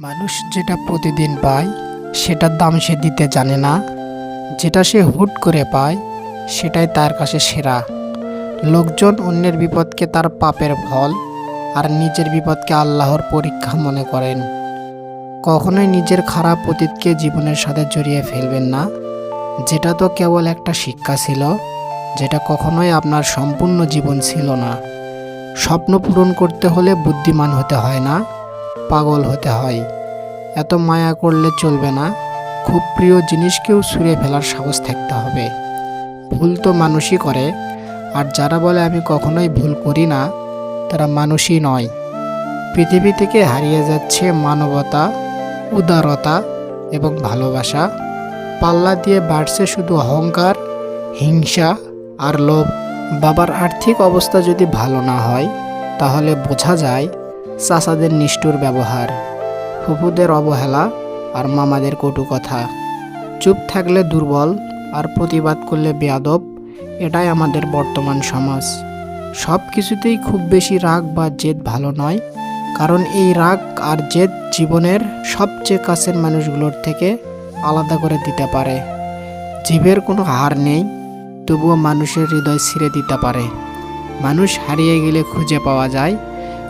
মানুষ যেটা প্রতিদিন পায়, সেটার দাম সে দিতে জানে না। যেটা সে হুট করে পায়, সেটাই তার কাছে সেরা। লোকজন অন্যের বিপদকে তার পাপের ফল আর নিজের বিপদকে আল্লাহর পরীক্ষা মনে করেন। কখনোই নিজের খারাপ অতীতকে জীবনের সাথে জড়িয়ে ফেলবেন না। যেটা তো কেবল একটা শিক্ষা ছিল, যেটা কখনোই আপনার সম্পূর্ণ জীবন ছিল না। স্বপ্ন পূরণ করতে হলে বুদ্ধিমান হতে হয় না। পাগল হতে হয়। এত মায়া করলে চলবে না। খুব প্রিয় জিনিসকেও ছুঁড়ে ফেলার সাহস থাকতে হবে। ভুল তো মানুষই করে। আর যারা বলে আমি কখনোই ভুল করি না, তারা মানুষই নয়। পৃথিবী থেকে হারিয়ে যাচ্ছে মানবতা, উদারতা এবং ভালোবাসা। পাল্লা দিয়ে বাড়ছে শুধু অহংকার, হিংসা আর লোভ। বাবার আর্থিক অবস্থা যদি ভালো না হয়, তাহলে বোঝা যায় চাচাদের নিষ্ঠুর ব্যবহার ফুপুদের অবহেলা আর মামাদের কটু কথা। চুপ থাকলে দুর্বল আর প্রতিবাদ করলে বেয়াদব, এটাই আমাদের বর্তমান সমাজ। সব কিছুতেই খুব বেশি রাগ বা জেদ ভালো নয়, কারণ এই রাগ আর জেদ জীবনের সবচেয়ে কাছের মানুষগুলোর থেকে আলাদা করে দিতে পারে। জীবের কোনো হার নেই, তবুও মানুষের হৃদয় ছিঁড়ে দিতে পারে। মানুষ হারিয়ে গেলে খুঁজে পাওয়া যায়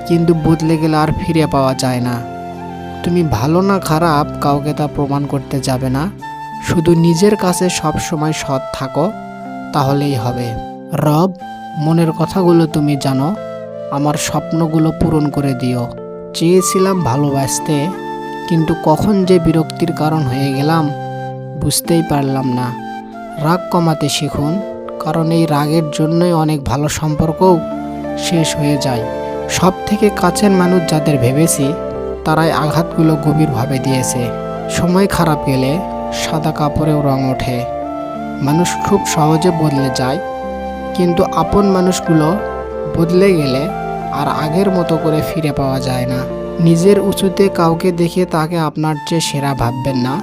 কিন্তু বদলে গেলে আর ফিরে পাওয়া যায় না। তুমি ভালো না খারাপ কাউকে তা প্রমাণ করতে যাবে না। শুধু নিজের কাছে সব সময় সৎ থাকো, তাহলেই হবে। রব, মনের কথাগুলো তুমি জানো। আমার স্বপ্নগুলো পূরণ করে দিও। চেয়েছিলাম ভালোবাসতে, কিন্তু কখন যে বিরক্তির কারণ হয়ে গেলাম, বুঝতেই পারলাম না। রাগ কমাতে শিখুন, কারণ এই রাগের জন্যই অনেক ভালো সম্পর্কও শেষ হয়ে যায়। সব থেকে কাছের মানুষ যাদের ভেবেছি, তারাই আঘাতগুলো গভীরভাবে দিয়েছে। সময় খারাপ গেলে সাদা কাপড়েও রং ওঠে। মানুষ খুব সহজে বদলে যায়, কিন্তু আপন মানুষগুলো বদলে গেলে আর আগের মতো করে ফিরে পাওয়া যায় না। নিজের উঁচুতে কাউকে দেখে তাকে আপনার চেয়ে সেরা ভাববেন না।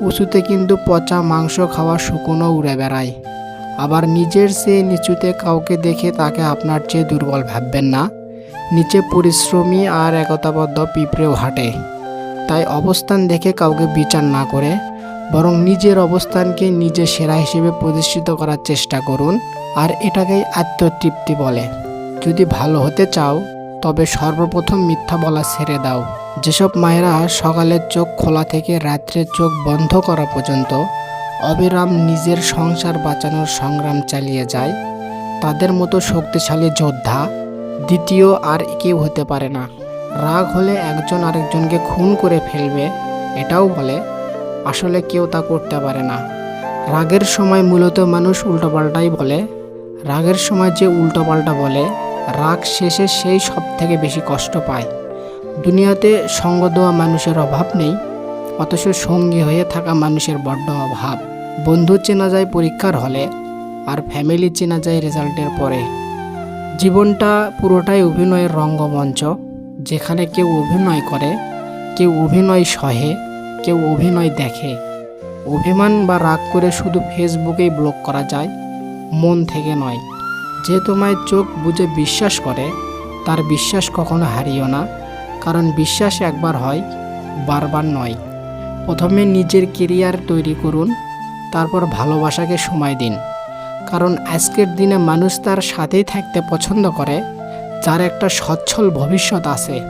উঁচুতে কিন্তু পচা মাংস খাওয়া শুকনো উড়ে বেড়ায়। আবার নিজের চেয়ে নিচুতে কাউকে দেখে তাকে আপনার চেয়ে দুর্বল ভাববেন না। নিচে পরিশ্রমী আর একতাবদ্ধ পিঁপড়েও হাঁটে। তাই অবস্থান দেখে কাউকে বিচার না করে, বরং নিজের অবস্থানকে নিজে সেরা হিসেবে প্রতিষ্ঠিত করার চেষ্টা করুন আর এটাকেই আত্মতৃপ্তি বলে। যদি ভালো হতে চাও, তবে সর্বপ্রথম মিথ্যা বলা ছেড়ে দাও। যেসব মায়েরা সকালের চোখ খোলা থেকে রাত্রের চোখ বন্ধ করা পর্যন্ত অবিরাম নিজের সংসার বাঁচানোর সংগ্রাম চালিয়ে যায়, তাদের মতো শক্তিশালী যোদ্ধা দ্বিতীয় আর কেউ হতে পারে না। রাগ হলে একজন আরেকজনকে খুন করে ফেলবে, এটাও বলে, আসলে কেউ তা করতে পারে না। রাগের সময় মূলত মানুষ উল্টোপাল্টাই বলে। রাগের সময় যে উল্টোপাল্টা বলে, রাগ শেষে সেই সব থেকে বেশি কষ্ট পায়। দুনিয়াতে সঙ্গ দেওয়া মানুষের অভাব নেই, অথচ সঙ্গী হয়ে থাকা মানুষের বড্ড অভাব। বন্ধু চেনা যায় পরীক্ষার হলে, আর ফ্যামিলি চেনা যায় রেজাল্টের পরে। জীবনটা পুরোটাই অভিনয়ের রঙ্গমঞ্চ, যেখানে কেউ অভিনয় করে, কেউ অভিনয় সহে, কেউ অভিনয় দেখে। অভিমান বা রাগ করে শুধু ফেসবুকেই ব্লক করা যায়, মন থেকে নয়। যে তোমায় চোখ বুঝে বিশ্বাস করে, তার বিশ্বাস কখনো হারিও না, কারণ বিশ্বাস একবার হয়, বারবার নয়। প্রথমে নিজের কেরিয়ার তৈরি করুন, তারপর ভালোবাসাকে সময় দিন। কারণ আজকের দিনে মানুষ তার সাথেই থাকতে পছন্দ করে, যার একটা সচ্ছল ভবিষ্যৎ আছে।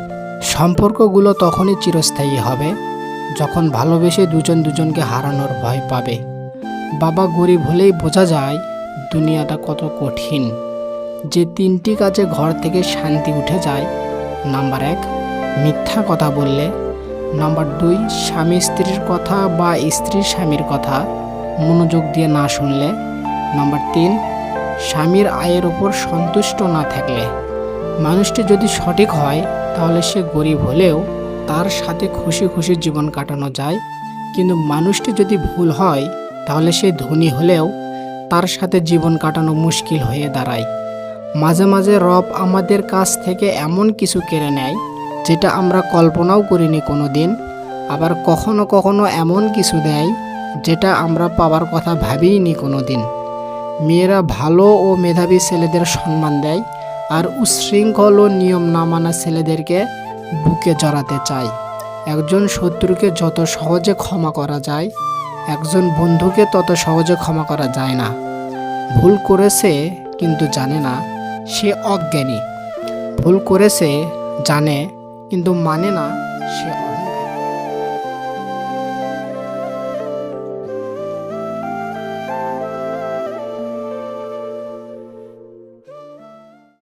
সম্পর্কগুলো তখনই চিরস্থায়ী হবে, যখন ভালোবেসে দুজন দুজনকে হারানোর ভয় পাবে। বাবা গরিব হলেই বোঝা যায় দুনিয়াটা কত কঠিন। যে তিনটি কাজে ঘর থেকে শান্তি উঠে যায়, নাম্বার এক, মিথ্যা কথা বললে। নাম্বার দুই, স্বামী স্ত্রীর কথা বা স্ত্রী স্বামীর কথা মনোযোগ দিয়ে না শুনলে। নাম্বার তিন, স্বামীর আয়ের উপর সন্তুষ্ট না থাকলে। মানুষটি যদি সঠিক হয়, তাহলে সে গরিব হলেও তার সাথে খুশি খুশি জীবন কাটানো যায়। কিন্তু মানুষটি যদি ভুল হয়, তাহলে সে ধনী হলেও তার সাথে জীবন কাটানো মুশকিল হয়ে দাঁড়ায়। মাঝে মাঝে রব আমাদের কাছ থেকে এমন কিছু কেড়ে নেয়, যেটা আমরা কল্পনাও করিনি কোনো দিন আবার কখনো কখনো এমন কিছু দেয়, যেটা আমরা পাওয়ার কথা ভাবিনি কোনো দিন মেয়েরা ভালো ও মেধাবী ছেলেদের সম্মান দেয় আর উচ্ছৃঙ্খল ও নিয়ম না মানা ছেলেদেরকে বুকে জড়াতে চায়। একজন শত্রুকে যত সহজে ক্ষমা করা যায়, একজন বন্ধুকে তত সহজে ক্ষমা করা যায় না। ভুল করেছে কিন্তু জানে না, সে অজ্ঞানী। ভুল করেছে, জানে কিন্তু মানে না, সে